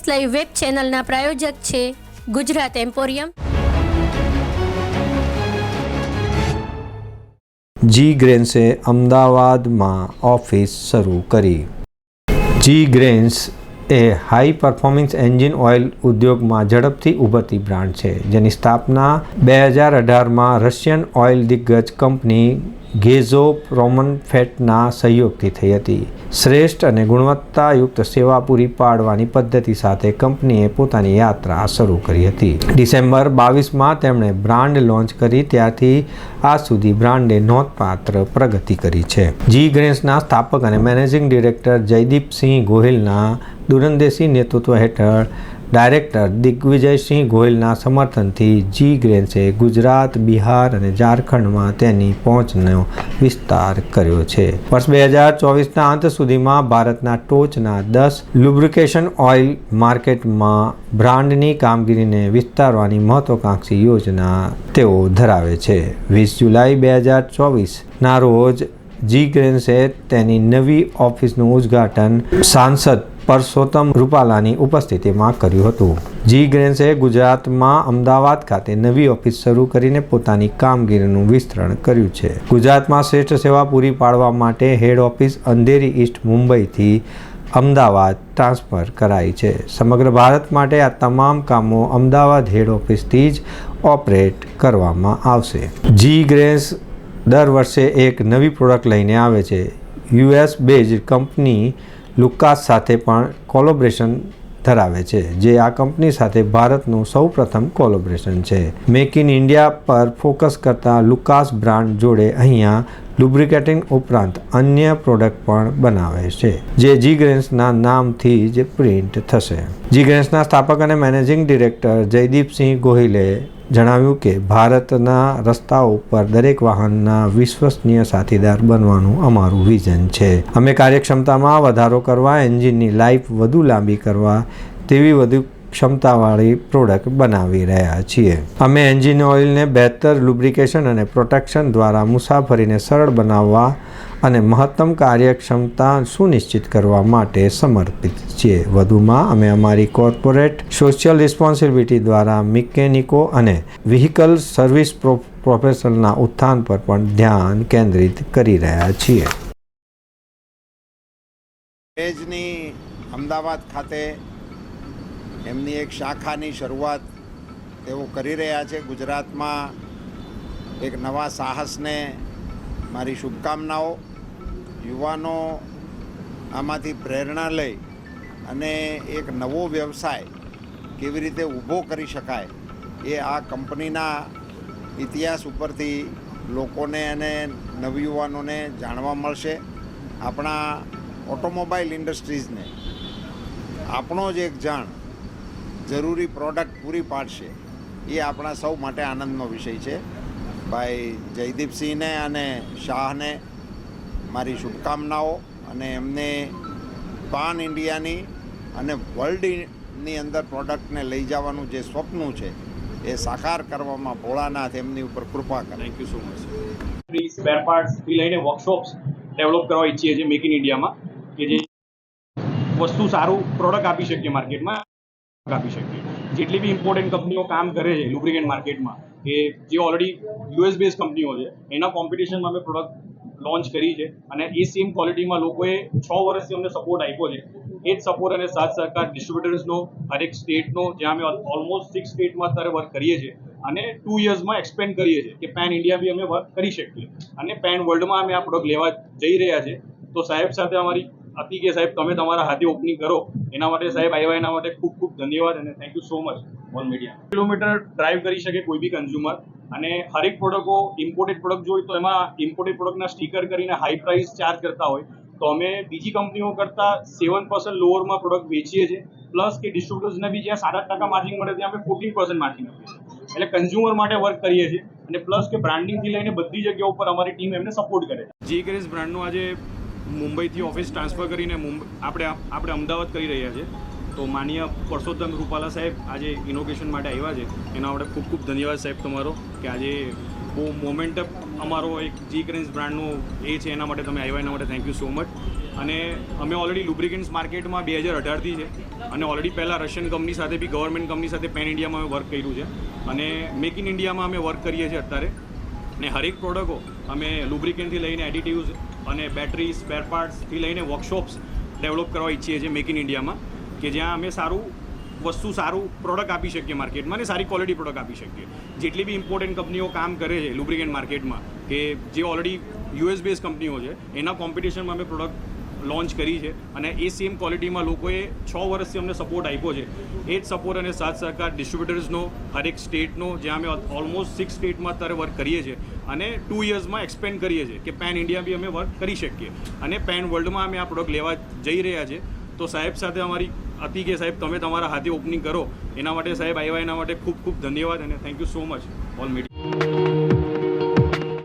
S live web ચેનલના પ્રાયોજક છે Gujarat emporium. જી ગ્રેન્સે અમદાવાદમાં ઓફિસ શરૂ કરી. જી ગ્રેન્સ એ હાઈ પરફોર્મન્સ એન્જિન ઓઇલ ઉદ્યોગમાં ઝડપથી ઉભરતી બ્રાન્ડ છે, જેની સ્થાપના બે હજાર અઢારમાં રશિયન ઓઇલ દિગ્ગજ કંપની ગેઝો રોમન ફેટના સહયોગથી થઈ હતી. શ્રેષ્ઠ અને ગુણવત્તાયુક્ત સેવા પૂરી પાડવાની પદ્ધતિ સાથે કંપનીએ પોતાની યાત્રા શરૂ કરી હતી. ડિસેમ્બર બાવીસમાં તેમણે બ્રાન્ડ લોન્ચ કરી, ત્યારથી આ સુધી બ્રાન્ડે નોંધપાત્ર પ્રગતિ કરી છે. જી ગ્રેન્સના સ્થાપક અને મેનેજિંગ ડિરેક્ટર જયદીપસિંહ ગોહિલના દુરંદેશી નેતૃત્વ હેઠળ ડાયરેક્ટર દિગ્વિજયસિંહ ગોહિલના સમર્થનથી જી ગ્રેન્સે ગુજરાત, બિહાર અને ઝારખંડમાં તેની પહોંચનો વિસ્તાર કર્યો છે. વર્ષ બે હજાર ચોવીસના અંત સુધીમાં ભારતના ટોચના દસ લુબ્રિકેશન ઓઇલ માર્કેટમાં બ્રાન્ડની કામગીરીને વિસ્તારવાની મહત્વકાંક્ષી યોજના તેઓ ધરાવે છે. વીસ જુલાઈ બે હજાર ચોવીસના રોજ જી ગ્રેન્સે તેની નવી ઓફિસનું ઉદ્ઘાટન સાંસદ પરસોત્તમ રૂપાલાની ઉપસ્થિતિમાં કર્યું હતું. જી ગ્રેન્સે ગુજરાતમાં અમદાવાદ ખાતે નવી ઓફિસ શરૂ કરીને પોતાની કામગીરીનું વિસ્તરણ કર્યું છે. ગુજરાતમાં શ્રેષ્ઠ સેવા પૂરી પાડવા માટે હેડ ઓફિસ અંધેરી ઈસ્ટ મુંબઈથી અમદાવાદ ટ્રાન્સફર કરાઈ છે. સમગ્ર ભારત માટે આ તમામ કામો અમદાવાદ હેડ ઓફિસથી જ ઓપરેટ કરવામાં આવશે. જી ગ્રેન્સ દર વર્ષે એક નવી પ્રોડક્ટ લઈને આવે છે. યુએસ બેઝ કંપની લુકાસ સાથે પણ કોલોબ્રેશન ધરાવે છે, જે આ કંપની સાથે ભારતનું સૌપ્રથમ કોલોબ્રેશન છે. મેક ઇન ઇન્ડિયા પર ફોકસ કરતા લુકાસ બ્રાન્ડ જોડે અહીંયા લુબ્રિકેટિંગ ઉપરાંત અન્ય પ્રોડક્ટ પણ બનાવે છે, જે જી ગ્રેન્સના નામથી જ પ્રિન્ટ થશે. જી ગ્રેન્સના સ્થાપક અને મેનેજિંગ ડિરેક્ટર જયદીપસિંહ ગોહિલે જણાવ્યું કે ભારતના રસ્તાઓ પર દરેક વાહનના વિશ્વસનીય સાથીદાર બનવાનું અમારું વિઝન છે. અમે કાર્યક્ષમતામાં વધારો કરવા, એન્જિનની લાઈફ વધુ લાંબી કરવા, તેવી વધુ ક્ષમતાવાળી પ્રોડક્ટ બનાવી રહ્યા છીએ. અમે એન્જિન ઓઇલને બહેતર લુબ્રિકેશન અને પ્રોટેક્શન દ્વારા મુસાફરીને સરળ બનાવવા અને મહત્તમ કાર્યક્ષમતા સુનિશ્ચિત કરવા માટે સમર્પિત છીએ. વધુમાં, અમે અમારી કોર્પોરેટ સોશિયલ રિસ્પોન્સિબિલિટી દ્વારા મિકેનિકો અને વ્હીકલ સર્વિસ પ્રોફેશનલના ઉત્થાન પર પણ ધ્યાન કેન્દ્રિત કરી રહ્યા છીએ. અમદાવાદ ખાતે એમની એક શાખાની શરૂઆત તેઓ કરી રહ્યા છે. ગુજરાતમાં એક નવા સાહસને મારી શુભકામનાઓ. યુવાનો આમાંથી પ્રેરણા લઈ અને એક નવો વ્યવસાય કેવી રીતે ઊભો કરી શકાય એ આ કંપનીના ઇતિહાસ ઉપરથી લોકોને અને નવયુવાનોને જાણવા મળશે. આપણા ઓટોમોબાઈલ ઇન્ડસ્ટ્રીઝને આપણો જ એક જાણ જરૂરી પ્રોડક્ટ પૂરી પાડશે. એ આપણા સૌ માટે આનંદનો વિષય છે. ભાઈ જયદીપસિંહને અને શાહને મારી શુભકામનાઓ અને એમને પાન ઇન્ડિયાની અને વર્લ્ડની અંદર પ્રોડક્ટને લઈ જવાનું જે સ્વપ્ન છે, એ સાકાર કરવામાં ભોળાનાથ એમની ઉપર કૃપા કરે. Thank you so much spare પાર્ટ્સથી લઈને વર્કશોપ્સ ડેવલપ કરવા ઈચ્છીએ છીએ મેક ઇન ઇન્ડિયામાં કે જે વસ્તુ સારું પ્રોડક્ટ આપી શકીએ માર્કેટમાં આપી શકીએ. જેટલી બી ઇમ્પોર્ટન્ટ કંપનીઓ કામ કરે છે લુબ્રિકેન્ટ માર્કેટમાં કે જે ઓલરેડી યુએસ બેઝ કંપનીઓ છે, એના કોમ્પિટિશનમાં અમે પ્રોડક્ટ લોન્ચ કરી છે અને એ સેમ ક્વોલિટીમાં લોકોએ છ વર્ષથી અમને સપોર્ટ આપ્યો છે. એ જ સપોર્ટ અને સાથ સહકાર ડિસ્ટ્રીબ્યુટર્સનો હરેક સ્ટેટનો જ્યાં અમે ઓલમોસ્ટ સિક્સ સ્ટેટમાં અત્યારે વર્ક કરીએ છીએ અને ટુ યર્સમાં એક્સપેન્ડ કરીએ છીએ, કે પેન ઇન્ડિયા બી અમે વર્ક કરી શકીએ. અને પેન વર્લ્ડમાં અમે આ પ્રોડક્ટ લેવા જઈ રહ્યા છે તો સાહેબ સાથે અમારી હતી કે સાહેબ, તમે તમારા હાથે ઓપનિંગ કરો. એના માટે સાહેબ, આવ્યા એના માટે ખૂબ ખૂબ ધન્યવાદ અને thank you so much all media kilometre drive કરી શકે કોઈ બી કન્ઝ્યુમર અને હરેક પ્રોડક્ટો ઇમ્પોર્ટેડ પ્રોડક્ટ જોઈએ તો એમાં ઇમ્પોર્ટેડ પ્રોડક્ટના સ્ટીકર કરીને હાઈ પ્રાઇસ ચાર્જ કરતા હોય. તો અમે બીજી કંપનીઓ કરતાં સેવન પર્સન્ટ લોઅરમાં પ્રોડક્ટ વેચીએ છીએ. પ્લસ કે ડિસ્ટ્રીબ્યુટર્સને બી જ્યાં સાડા ટકા માર્જિન મળે ત્યાં અમે ફોર્ટીન પર્સન્ટ માર્જિન આપીએ છીએ. એટલે કન્ઝ્યુમર માટે વર્ક કરીએ છીએ. અને પ્લસ કે બ્રાન્ડિંગથી લઈને બધી જગ્યાઓ ઉપર અમારી ટીમ એમને સપોર્ટ કરે છે. જી ગ્રેસ બ્રાન્ડનું આજે મુંબઈથી ઓફિસ ટ્રાન્સફર કરીને આપણે આપણે અમદાવાદ કરી રહ્યા છીએ. તો માનીય પરસોત્તમ રૂપાલા સાહેબ આજે ઇનોગ્રેશન માટે આવ્યા છે. એના આપણે ખૂબ ખૂબ ધન્યવાદ સાહેબ તમારો કે આજે બહુ મોમેન્ટ અમારો એક જી ગ્રેન્સ બ્રાન્ડનો એ છે, એના માટે તમે આવ્યા, એના માટે થેન્ક યુ સો મચ અને અમે ઓલરેડી લુબ્રિકેન્ટ્સ માર્કેટમાં બે હજાર અઢારથી છે. અને ઓલરેડી પહેલાં રશિયન કંપની સાથે બી ગવર્મેન્ટ કંપની સાથે પેન ઇન્ડિયામાં અમે વર્ક કર્યું છે. અને મેક ઇન ઇન્ડિયામાં અમે વર્ક કરીએ છીએ અત્યારે. ને હરેક પ્રોડક્ટો અમે લુબ્રિકેન્ટથી લઈને એડિટિવ્સ અને બેટરી સ્પેર પાર્ટ્સથી લઈને વર્કશોપ્સ ડેવલપ કરવા ઈચ્છીએ છીએ મેક ઇન ઇન્ડિયામાં કે જ્યાં અમે સારું વસ્તુ, સારું પ્રોડક્ટ આપી શકીએ માર્કેટમાં અને સારી ક્વોલિટી પ્રોડક્ટ આપી શકીએ. જેટલી બી ઇમ્પોર્ટન્ટ કંપનીઓ કામ કરે છે લુબ્રિકેન્ટ માર્કેટમાં કે જે ઓલરેડી યુએસ બેઝ કંપનીઓ છે, એના કોમ્પિટિશનમાં અમે પ્રોડક્ટ લોન્ચ કરી છે અને એ સેમ ક્વોલિટીમાં લોકોએ છ વર્ષથી અમને સપોર્ટ આપ્યો છે. એ જ સપોર્ટ અને સાથ સહકાર ડિસ્ટ્રીબ્યુટર્સનો હરેક સ્ટેટનો જ્યાં અમે ઓલમોસ્ટ સિક્સ સ્ટેટમાં અત્યારે વર્ક કરીએ છીએ. અને ટુ યર્સમાં એક્સપેન્ડ કરીએ છીએ કે પેન ઇન્ડિયા બી અમે વર્ક કરી શકીએ. અને પેન વર્લ્ડમાં અમે આ પ્રોડક્ટ લેવા જઈ રહ્યા છે તો સાહેબ સાથે અમારી હતી કે સાહેબ, તમે તમારા હાથે ઓપનિંગ કરો. એના માટે સાહેબ આવ્યા, એના માટે ખૂબ ખૂબ ધન્યવાદ અને thank you so much all media